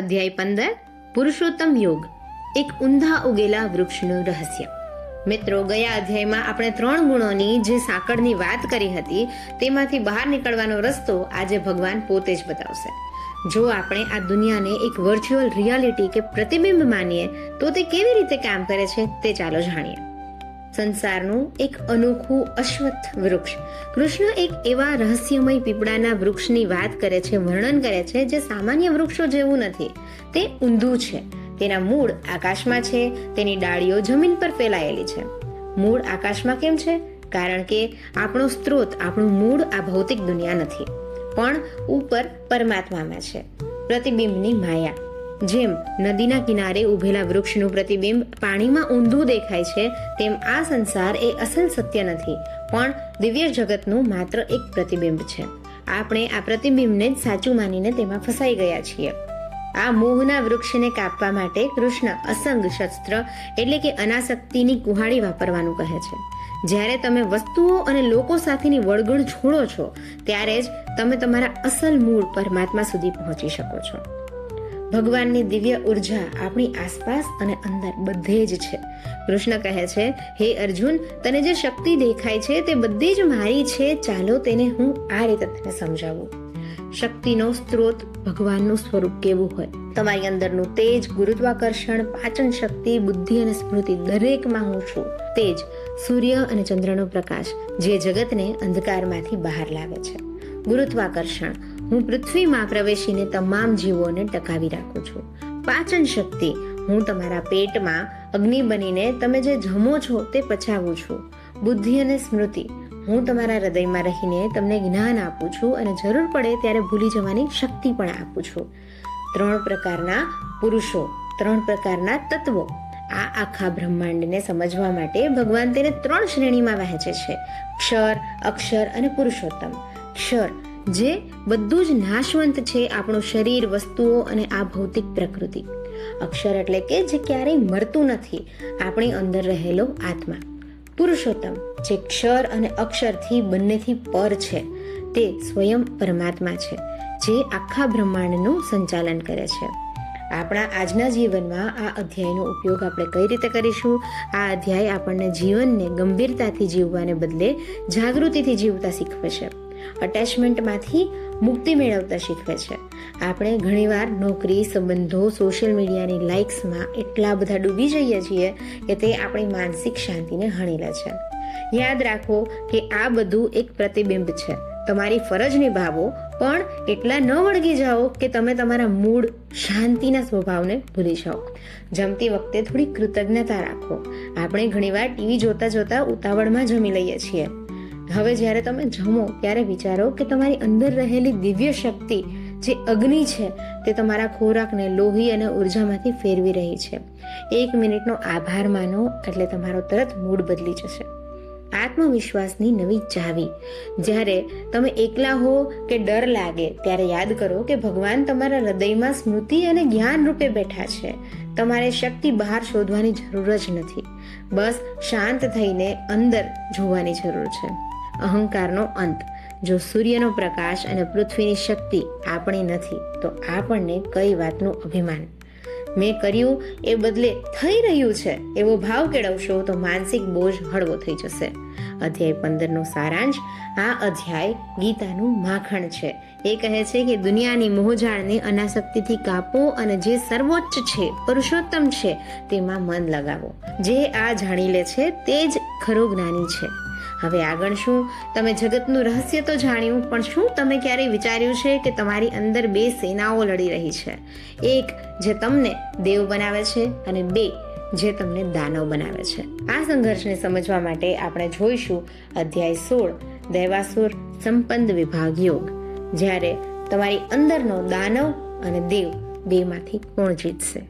અધ્યાય પંદર પુરુષોત્તમ યોગ એક ઊંધા ઉગેલા વૃક્ષનું રહસ્ય મિત્રો ગયા અધ્યાયમાં આપણે ત્રણ ગુણોની જે સાંકળની વાત કરી હતી, તેમાંથી બહાર નીકળવાનો રસ્તો આજે ભગવાન પોતે જ બતાવશે। જો આપણે આ દુનિયાને એક વર્ચ્યુઅલ રિયાલિટી કે પ્રતિબિંબ માનીએ, તો તે કેવી રીતે કામ કરે છે તે ચાલો જાણીએ। સંસારનું એક અનોખું અશ્વત્થ વૃક્ષ. કૃષ્ણ એક એવા રહસ્યમય પીપળાના વૃક્ષની વાત કરે છે, વર્ણન કરે છે, જે સામાન્ય વૃક્ષો જેવું નથી. તે ઊંધું છે. તેના મૂળ આકાશમાં છે. તેની ડાળીઓ જમીન પર ફેલાયેલી છે. મૂળ આકાશમાં કેમ છે? કારણ કે આપણો સ્ત્રોત, આપણું મૂળ આ ભૌતિક દુનિયા નથી. પણ ઉપર પરમાત્મામાં છે. પ્રતિબિંબની માયા. જેમ નદીના કિનારે ઉભેલા વૃક્ષનું પ્રતિબિંબ પાણીમાં ઊંધું દેખાય છે, તેમ આ સંસાર એ અસલ સત્ય નથી, પણ દિવ્ય જગતનું માત્ર એક પ્રતિબિંબ છે. આપણે આ પ્રતિબિંબને જ સાચું માનીને તેમાં ફસાઈ ગયા છીએ. આ મોહના વૃક્ષને કાપવા માટે કૃષ્ણ અસંગ શસ્ત્ર એટલે કે અનાસક્તિની કુહાડી વાપરવાનું કહે છે. જ્યારે તમે વસ્તુઓ અને લોકો સાથેની વળગણ છોડો છો, ત્યારે જ તમે તમારા અસલ મૂળ પરમાત્મા સુધી પહોંચી શકો છો. ભગવાનની દિવ્ય ઊર્જા આપણી આસપાસ અને અંદર બધે જ છે. કૃષ્ણ કહે છે, હે અર્જુન, તને જે શક્તિ દેખાય છે તે બધી જ મારી છે. ચાલો તેને હું આ રીતે તને સમજાવું. શક્તિનો સ્ત્રોત ભગવાનનું સ્વરૂપ કેવું હોય? તમારી અંદરનું તેજ, ગુરુત્વાકર્ષણ, પાચન શક્તિ, બુદ્ધિ અને સ્મૃતિ દરેકમાં હું છું. તેજ, સૂર્ય અને ચંદ્રનો પ્રકાશ, જે જગતને અંધકારમાંથી બહાર લાવે છે. ગુરુત્વાકર્ષણ હું પૃથ્વીમાં પ્રવેશીને તમામ જીવોને ટકાવી રાખું છું. પાચન શક્તિ, હું તમારા પેટમાં અગ્નિ બનીને તમે જે જમો છો તે પચાવું છું. બુદ્ધિ અને સ્મૃતિ, હું તમારા હૃદયમાં રહીને તમને જ્ઞાન આપું છું અને જરૂર પડે ત્યારે ભૂલી જવાની શક્તિ પણ આપું છું. ત્રણ પ્રકારના પુરુષો, ત્રણ પ્રકારના તત્વો. આ આખા બ્રહ્માંડને સમજવા માટે ભગવાન તેને ત્રણ શ્રેણીમાં વહેંચે છે. ક્ષર, અક્ષર અને પુરુષોત્તમ. ક્ષર જે બધું જ નાશવંત છે આપણું શરીર, વસ્તુઓ અને આ ભૌતિક પ્રકૃતિ. અક્ષર એટલે કે જે ક્યારેય મરતું નથી, આપણી અંદર રહેલો આત્મા. પુરુષોત્તમ, જે ક્ષર અને અક્ષરથી બંનેથી પર છે, તે સ્વયં પરમાત્મા છે, જે આખા બ્રહ્માંડનું સંચાલન કરે છે. આપણા આજના જીવનમાં આ અધ્યાયનો ઉપયોગ આપણે કઈ રીતે કરીશું? આ અધ્યાય આપણને જીવનને ગંભીરતાથી જીવવાને બદલે જાગૃતિથી જીવતા શીખવે છે. અટેચમેન્ટમાંથી મુક્તિ મેળવતા શીખવે છે. આપણે ઘણીવાર નોકરી સંબંધો સોશિયલ મીડિયાની લાઇક્સમાં એટલા બધા ડૂબી જઈએ છીએ કે તે આપણી માનસિક શાંતિને હણી લે છે. યાદ રાખો કે આ બધું એક પ્રતિબિંબ છે. તમારી ફરજ નિભાવો, પણ એટલા ન વળગી જાઓ કે તમે તમારા મૂળ શાંતિના સ્વભાવને ભૂલી જાઓ. જમતી વખતે થોડી કૃતજ્ઞતા રાખો. આપણે ઘણીવાર ટીવી જોતા જોતા ઉતાવળમાં જમી લઈએ છીએ. હવે જ્યારે તમે જમો, ત્યારે વિચારો કે તમારી અંદર રહેલી દિવ્ય શક્તિ જે અગ્નિ છે, તે તમારા ખોરાકને, લોહી અને ઉર્જામાંથી ફેરવી રહી છે. એક મિનિટનો આભાર માનો, એટલે તમારો તરત મૂડ બદલી જશે. આત્મવિશ્વાસની નવી ચાવી. જ્યારે તમે એકલા હો કે ડર લાગે, ત્યારે યાદ કરો કે ભગવાન તમારા હૃદયમાં સ્મૃતિ અને જ્ઞાન રૂપે બેઠા છે. તમારે શક્તિ બહાર શોધવાની જરૂર જ નથી. બસ શાંત થઈને અંદર જોવાની જરૂર છે. અહંકારનો અંત. જો સૂર્યનો પ્રકાશ અને પૃથ્વીની શક્તિ આપણી નથી, તો આપણને કઈ વાતનું અભિમાન? મેં કર્યું એ બદલે થઈ રહ્યું છે એવો ભાવ કેળવશો તો માનસિક બોજ હળવો થઈ જશે. અધ્યાય પંદરનો સારાંશ. આ અધ્યાય ગીતાનું માખણ છે. એ કહે છે કે દુનિયાની મોહજાળને અનાસક્તિથી કાપો અને જે સર્વોચ્ચ છે, પુરુષોત્તમ છે, તેમાં મન લગાવો. જે આ જાણી લે છે, તે જ ખરો જ્ઞાની છે. હવે આગળ શું? તમે જગતનું રહસ્ય તો જાણ્યું, પણ શું તમે ક્યારેય વિચાર્યું છે કે તમારી અંદર બે સેનાઓ લડી રહી છે? એક, જે તમને દેવ બનાવે છે, અને બે, જે તમને દાનવ બનાવે છે. આ સંઘર્ષને સમજવા માટે આપણે જોઈશું અધ્યાય સોળ, દૈવાસુર સંપન્ન વિભાગ યોગ. જ્યારે તમારી અંદરનો દાનવ અને દેવ બેમાંથી કોણ જીતશે?